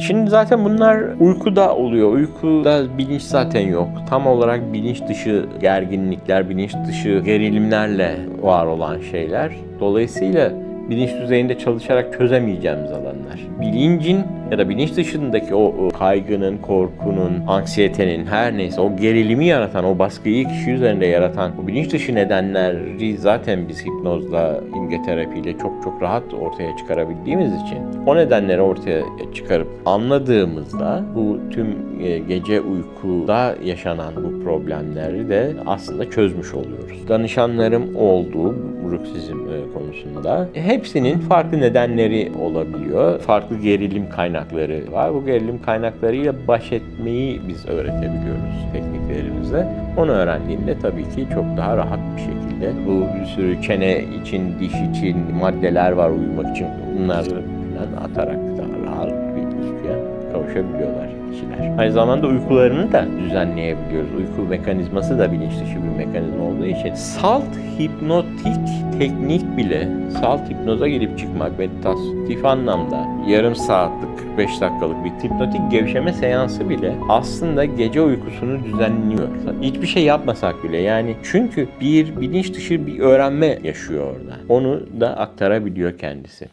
Şimdi zaten bunlar uykuda oluyor. Uykuda bilinç zaten yok. Tam olarak bilinç dışı gerginlikler, bilinç dışı gerilimlerle var olan şeyler. Dolayısıyla bilinç düzeyinde çalışarak çözemeyeceğimiz alanlar. Bilincin ya da bilinç dışındaki o, kaygının, korkunun, anksiyetenin her neyse o gerilimi yaratan, o baskıyı kişi üzerinde yaratan o bilinç dışı nedenleri zaten biz hipnozla, imge terapiyle çok çok rahat ortaya çıkarabildiğimiz için o nedenleri ortaya çıkarıp anladığımızda bu tüm e, gece uykuda yaşanan bu problemleri de aslında çözmüş oluyoruz. Danışanlarım olduğu bruksizm e, konusunda hepsinin farklı nedenleri olabiliyor. Farklı gerilim kaynakları var. Bu gerilim kaynaklarıyla baş etmeyi biz öğretebiliyoruz tekniklerimizle. Onu öğrendiğinde tabii ki çok daha rahat bir şekilde bu bir sürü çene için, diş için maddeler var uyumak için. Bunları atarak daha kavuşabiliyorlar kişiler. Aynı zamanda uykularını da düzenleyebiliyoruz. Uyku mekanizması da bilinç dışı bir mekanizma olduğu için salt hipnotik teknik bile salt hipnoza girip çıkmak meditatif anlamda yarım saatlik 45 dakikalık bir hipnotik gevşeme seansı bile aslında gece uykusunu düzenliyor. Hiçbir şey yapmasak bile yani çünkü bir bilinç dışı bir öğrenme yaşıyor orada. Onu da aktarabiliyor kendisi.